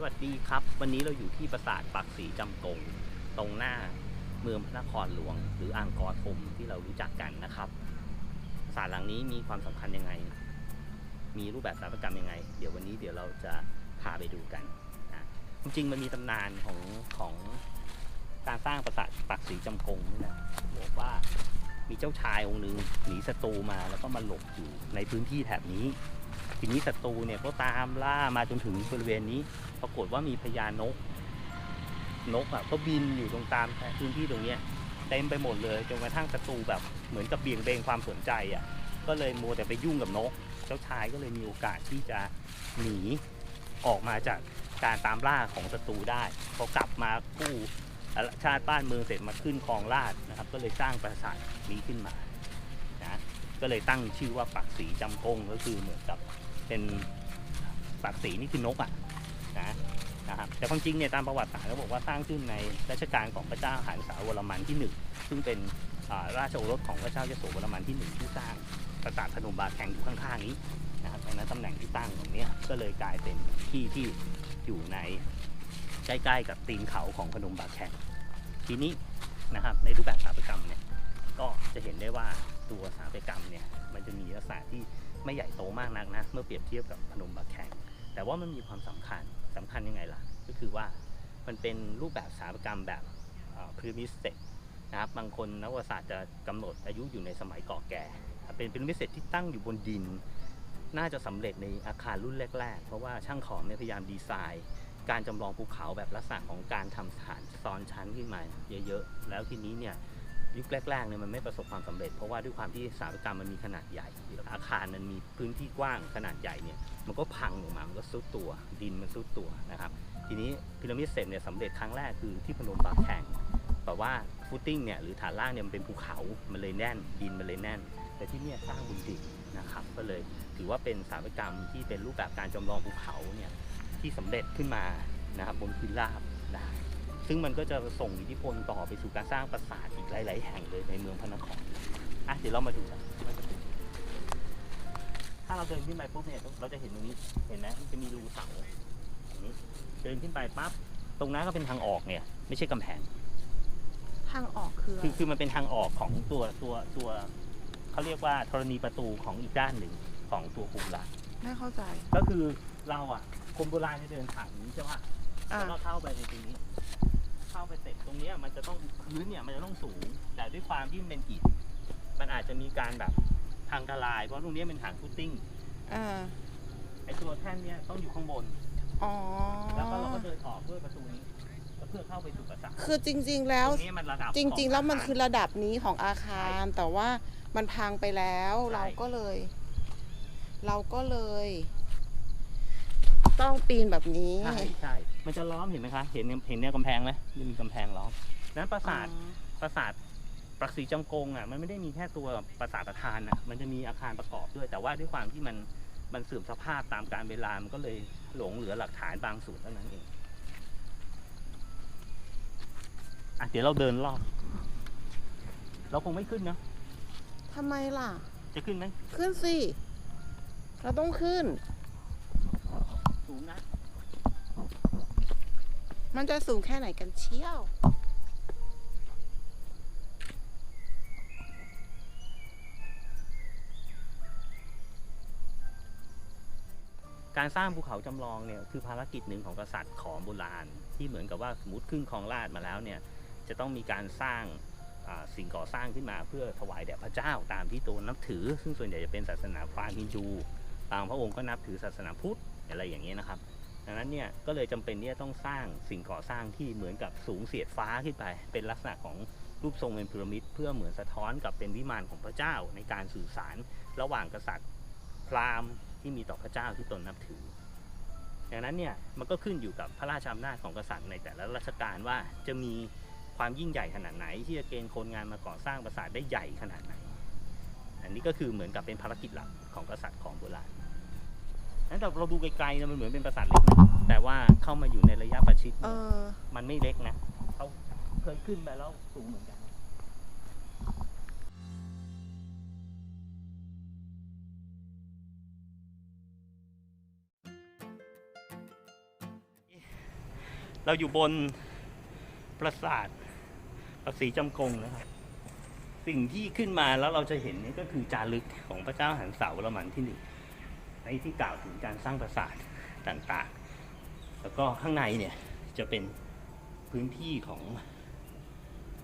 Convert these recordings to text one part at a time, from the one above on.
สวัสดีครับ วันนี้เราอยู่ที่ปราสาทปักศรีจำกง ตรงหน้าเมืองพระนครหลวง หรืออ่างกอทมที่เรารู้จักกันนะครับ ปราสาทหลังนี้มีความสำคัญยังไง มีรูปแบบสถาปัตยกรรมยังไง เดี๋ยววันนี้เดี๋ยวเราจะพาไปดูกันนะจริงๆมันมีตำนานของของการสร้างปราสาทปักศรีจำกงนี่นะบอกว่ามีเจ้าชายองค์หนึ่งหนีศัตรูมาแล้วก็มาหลบอยู่ในพื้นที่แถบนี้ ทีนี้ศัตรูเนี่ยก็ตามล่ามาจนถึงบริเวณนี้ ปรากฏว่ามีพญานก นกอะก็บินอยู่ตรงตามพื้นที่ตรงเนี้ยเต็มไปหมดเลยจนกระทั่งศัตรูแบบเหมือนกับเบี่ยงเบนความสนใจอะ ก็เลยมัวแต่ไปยุ่งกับนก เจ้าชายก็เลยมีโอกาสที่จะหนีออกมาจากการตามล่าของศัตรูได้พอกลับมากู้ชาติบ้านเมืองเสร็จมาขึ้นครองราชนะครับ ก็เลยสร้างปราสาทนี้ขึ้นมานะก็เลยตั้งชื่อว่าปักศรีจำกงก็คือเหมือนกับ เป็นปักศรีนี่คือนกอะนะนะครับแต่ความจริงเนี่ยตามประวัติศาสตร์เขาบอกว่าสร้างขึ้นในรัชกาลของพระเจ้าหานสาวรมันที่หนึ่งซึ่งเป็นราชโอรสของพระเจ้ายโสวรมันที่หนึ่งที่สร้างปราสาทพนมบาแข่งอยู่ข้างๆนี้นะครับดังนั้นตำแหน่งที่ตั้งตรงนี้ก็เลยกลายเป็นที่ที่อยู่ในใกล้ๆกับตีนเขาของพนมบาแข่งทีนี้นะครับในรูปแบบสถาปัตยกรรมเนี่ยก็จะเห็นได้ว่าตัวสถาปัตยกรรมเนี่ยมันจะมีลักษณะที่ ไม่ใหญ่โตมากนักนะ เมื่อเปรียบเทียบกับพนมบาแข่งแต่ว่ามันมีความสำคัญสำคัญยังไงล่ะ ก็คือว่ามันเป็นรูปแบบสถาปัตยกรรมแบบพรีมิสเตนะครับบางคนนักประวัติศาสตร์จะกำหนดอายุอยู่ในสมัยก่อแก่ เป็นเป็นพิเศษที่ตั้งอยู่บนดิน น่าจะสำเร็จในอาคารรุ่นแรก ๆ เพราะว่าช่างขอมเนี่ยพยายามดีไซน์ การจำลองภูเขาแบบลักษณะของการทำฐานซ้อนชั้นขึ้นมาเยอะๆ แล้วทีนี้เนี่ย ยุคแรกๆเนี่ยมันไม่ประสบความสำเร็จ เพราะว่าด้วยความที่สถาปัตยกรรมมันมีขนาดใหญ่ อาคารมันมีพื้นที่กว้างขนาดใหญ่เนี่ยมันก็พังลงมา มันก็ซุดตัว ดินมันซุดตัวนะครับ ทีนี้พีระมิดเสร็จเนี่ยสำเร็จครั้งแรกคือที่พนมบาแข่งแต่ว่าฟุตติ้งเนี่ยหรือฐานล่างเนี่ยมันเป็นภูเขามันเลยแน่น ดินมันเลยแน่น แต่ที่เนี่ยสร้างบนดินนะครับ ก็เลยถือว่าเป็นสถาปัตยกรรมที่เป็นรูปแบบการจำลองภูเขาเนี่ยที่สำเร็จขึ้นมานะครับบนพื้นราบได้ ซึ่งมันก็จะส่งอิทธิพลต่อไปสู่การสร้างปราสาทอีกหลาย ๆ แห่งเลยในเมืองพระนครอะเดี๋ยวเรามาดูกันว่าจะเป็นถ้าเราเดินขึ้นไปปุ๊บเนี่ยเราจะเห็นตรงนี้เห็นไหมมันจะมีรูเสาอย่างนี้เดินขึ้นไปปั๊บตรงนั้นก็เป็นทางออกเนี่ย ไม่ใช่กำแพง ทางออกคืออะไรคือคือมันเป็นทางออกของตัวตัวตัวเขาเรียกว่าธรณีประตูของอีกด้านหนึ่งของตัวกรุงละไม่เข้าใจ ก็คือเราอะคนโบราณจะเดินผ่านนี้ใช่ปะอ่าแล้วก็เข้าไปในตรงนี้ เข้าไปเสร็จตรงเนี้ยมันจะต้องพื้นเนี่ยมันจะต้องสูง แต่ด้วยความที่มันเป็นอิฐมันอาจจะมีการแบบทางทลายเพราะตรงเนี้ยเป็นฐานฟุตติ้งอ่าไอ้ตัวแท่นเนี้ยต้องอยู่ข้างบน อ๋อ แล้วก็เราก็เดินออกด้วยประตูนี้เพื่อเข้าไปสู่ปราสาทคือจริง ๆ แล้ว ตรงนี้มันระดับจริง ๆ แล้วมันขคือระดับนี้ของอาคาร แต่ว่ามันพังไปแล้วใช่เราก็เลย เราก็เลย ต้องปีนแบบนี้ ใช่ใช่มันจะล้อมเห็นไหมคะ เห็นเห็นแนวกำแพงไหมมันมีกำแพงล้อมนั้นปราสาทอ๋อปราสาทปรักษีจำกงอะมันไม่ได้มีแค่ตัวปราสาทประธานอะมันจะมีอาคารประกอบด้วย แต่ว่าด้วยความที่มันมันเสื่อมสภาพตามการเวลามันก็เลยหลงเหลือหลักฐานบางส่วนเท่านั้นเองอะเดี๋ยวเราเดินรอบ เราคงไม่ขึ้นเนอะทำไมล่ะ จะขึ้นไหมขึ้นสิ เราต้องขึ้น สูงนะ มันจะสูงแค่ไหนกันเชี่ยว การสร้างภูเขาจำลองเนี่ยคือภารกิจหนึ่งของกษัตริย์ขอมโบราณ ที่เหมือนกับว่าสมมติขึ้นครองราชย์มาแล้วเนี่ยจะต้องมีการสร้างอ่าสิ่งก่อสร้างขึ้นมาเพื่อถวายแด่พระเจ้าตามที่ตัวนับถือ ซึ่งส่วนใหญ่จะเป็นศาสนาพราหมณ์ฮินดูบางพระองค์ก็นับถือศาสนาพุทธ อะไรอย่างนี้นะครับ ดังนั้นเนี่ยก็เลยจำเป็นที่จะต้องสร้างสิ่งก่อสร้างที่เหมือนกับสูงเสียดฟ้าขึ้นไป เป็นลักษณะของรูปทรงเป็นพีระมิดเพื่อเหมือนสะท้อนกับเป็นวิมานของพระเจ้าในการสื่อสารระหว่างกษัตริย์พราหมณ์ที่มีต่อพระเจ้าที่ตนนับถือดังนั้นเนี่ยมันก็ขึ้นอยู่กับพระราชอำนาจของกษัตริย์ในแต่ละรัชกาลว่าจะมีความยิ่งใหญ่ขนาดไหน ที่จะเกณฑ์คนงานมาก่อสร้างปราสาทได้ใหญ่ขนาดไหน อันนี้ก็คือเหมือนกับเป็นภารกิจหลักของกษัตริย์ของโบราณ แต่เราดูไกลๆนะมันเหมือนเป็นปราสาทเล็กนะแต่ว่าเข้ามาอยู่ในระยะประชิดเอเนี่ยอ มันไม่เล็กนะเขาเคยขึ้นไปแล้วสูงเหมือนกัน เราอยู่บนปราสาทปราสีจำกงนะครับ สิ่งที่ขึ้นมาแล้วเราจะเห็นนี่ก็คือจารึกของพระเจ้าหันเสาวรมันที่หนึ่ง ในที่กล่าวถึงการสร้างปราสาทต่างๆ แล้วก็ข้างในเนี่ยจะเป็นพื้นที่ของ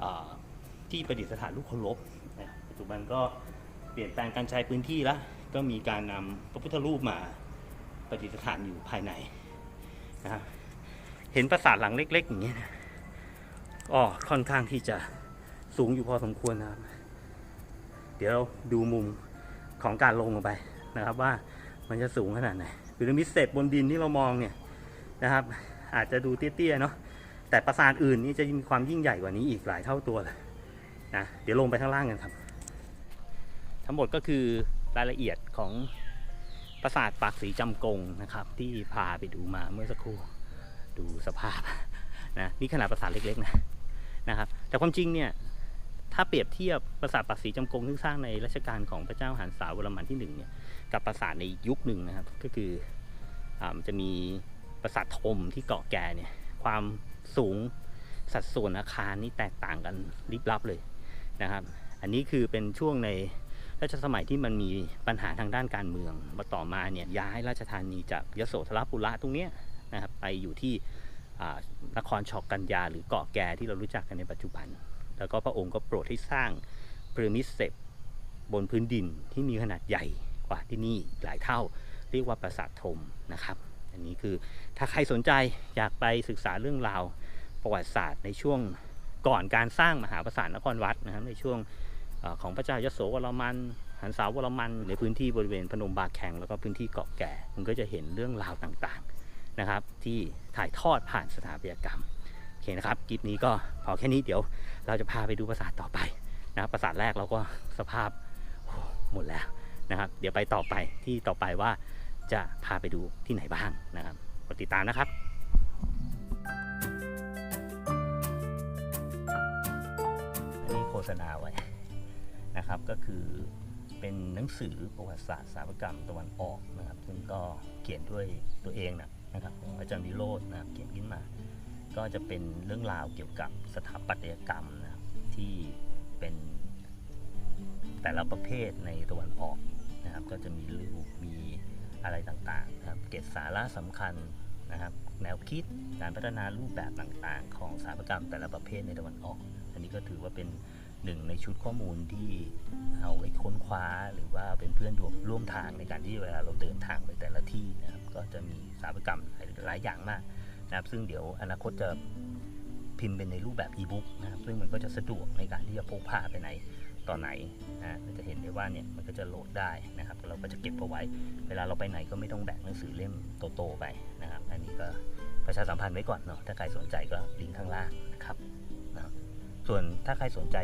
อที่ประดิษฐานลูกเคารพปัจจุบันก็เปลี่ยนแปลงการใช้พื้นที่แล้วก็มีการนำพระพุทธรูปมาประดิษฐานอยู่ภายในนะครับเห็นปราสาทหลังเล็ก ๆ อย่างเงี้ยนะก็ค่อนข้างที่จะสูงอยู่พอสมควรนะครับ เดี๋ยวดูมุมของการลงลงไปนะครับว่า มันจะสูงขนาดไหนพีระมิดเศษบนดินที่เรามองเนี่ยนะครับ อาจจะดูเตี้ยๆเนาะแต่ปราสาทอื่นนี่จะมีความยิ่งใหญ่กว่านี้อีกหลายเท่าตัวเลยนะเดี๋ยวลงไปข้างล่างกันครับ ทั้งหมดก็คือรายละเอียดของปราสาทปากสีจำกงนะครับ ที่พาไปดูมาเมื่อสักครู่ดูสภาพนะนี่ขนาดปราสาทเล็กๆนะนะครับ แต่ความจริงเนี่ย ถ้าเปรียบเทียบปราสาทปากสีจำกงที่สร้างในรัชกาลของพระเจ้าหันษาวรมันที่หนึ่งเนี่ยกับปราสาทในยุคหนึ่งนะครับ ก็คืออมันจะมีปราสาทธมที่เกาะแก่เนี่ยความสูงสัดส่วนอาคารนี่แตกต่างกันลิบลับเลยนะครับ อันนี้คือเป็นช่วงในรัชสมัยที่มันมีปัญหาทางด้านการเมืองมาต่อมาเนี่ยย้ายราชธานีจากยโสธรปุระตรงเนี้ยนะครับไปอยู่ที่นครชอกกัญญาหรือเกาะแก่ที่เรารู้จักกันในปัจจุบัน แล้วก็พระองค์ก็โปรดให้สร้างพีระมิดเสร็จบนพื้นดินที่มีขนาดใหญ่กว่าที่นี่หลายเท่า เรียกว่าปราสาทธมนะครับ อันนี้คือถ้าใครสนใจอยากไปศึกษาเรื่องราวประวัติศาสตร์ในช่วงก่อนการสร้างมหาปราสาทนครวัดนะครับในช่วงอของพระเจ้ายโสวรมันหันสาวรมันในพื้นที่บริเวณพนมบาแขงแล้วก็พื้นที่เกาะแก่มันก็จะเห็นเรื่องราวต่างๆนะครับ ที่ถ่ายทอดผ่านสถาปัตยกรรม เคนะครับคลิปนี้ก็พอแค่นี้เดี๋ยวเราจะพาไปดูปราสาทต่อไปนะครับปราสาทแรกเราก็สภาพหมดแล้วนะครับ เดี๋ยวไปต่อไปที่ต่อไปว่าจะพาไปดูที่ไหนบ้างนะครับกดติดตามนะครับอันนี้โฆษณาไว้นะครับก็คือเป็นหนังสือประวัติศาสตร์สถาปกรรมตะวันออกนะครับ ซึ่งก็เขียนด้วยตัวเองนะนะครับองอาจารย์วิโรจน์นะครับเขียนขึ้นมา ก็จะเป็นเรื่องราวเกี่ยวกับสถาปัตยกรรมนะครับที่เป็นแต่ละประเภทในตะวันออกนะครับ ก็จะมีรูปมีอะไรต่างๆนะครับเก็บสาระสำคัญนะครับ แนวคิดการพัฒนารูปแบบต่างๆ ของสถาปัตยกรรมแต่ละประเภทในตะวันออก อันนี้ก็ถือว่าเป็นหนึ่งในชุดข้อมูลที่เอาไว้ค้นคว้าหรือว่าเป็นเพื่อนร่วมร่วมทางในการที่เวลาเราเดินทางไปแต่ละที่นะครับ ก็จะมีสถาปัตยกรรมหลายอย่างมาก นะครับซึ่งเดี๋ยวอนาคตจะพิมพ์เป็นในรูปแบบอีบุ๊กนะครับซึ่งมันก็จะสะดวกในการที่จะพกพาไปไหนตอนไหนนะจะเห็นได้ว่าเนี่ยมันก็จะโหลดได้นะครับ เราก็จะเก็บเอาไว้ เวลาเราไปไหนก็ไม่ต้องแบกหนังสือเล่มโตๆไปนะครับ อันนี้ก็ประชาสัมพันธ์ไว้ก่อนเนาะถ้าใครสนใจก็ลิงก์ข้างล่างนะครับนะส่วนถ้าใครสนใจ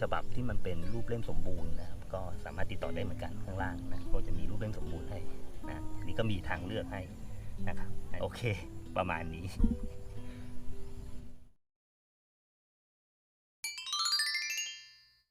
ฉบับที่มันเป็นรูปเล่มสมบูรณ์นะครับก็สามารถติดต่อได้เหมือนกันข้างล่างนะก็จะมีรูปเล่มสมบูรณ์ให้นะอันนี้ก็มีทางเลือกให้นะครับโอเค ประมาณนี้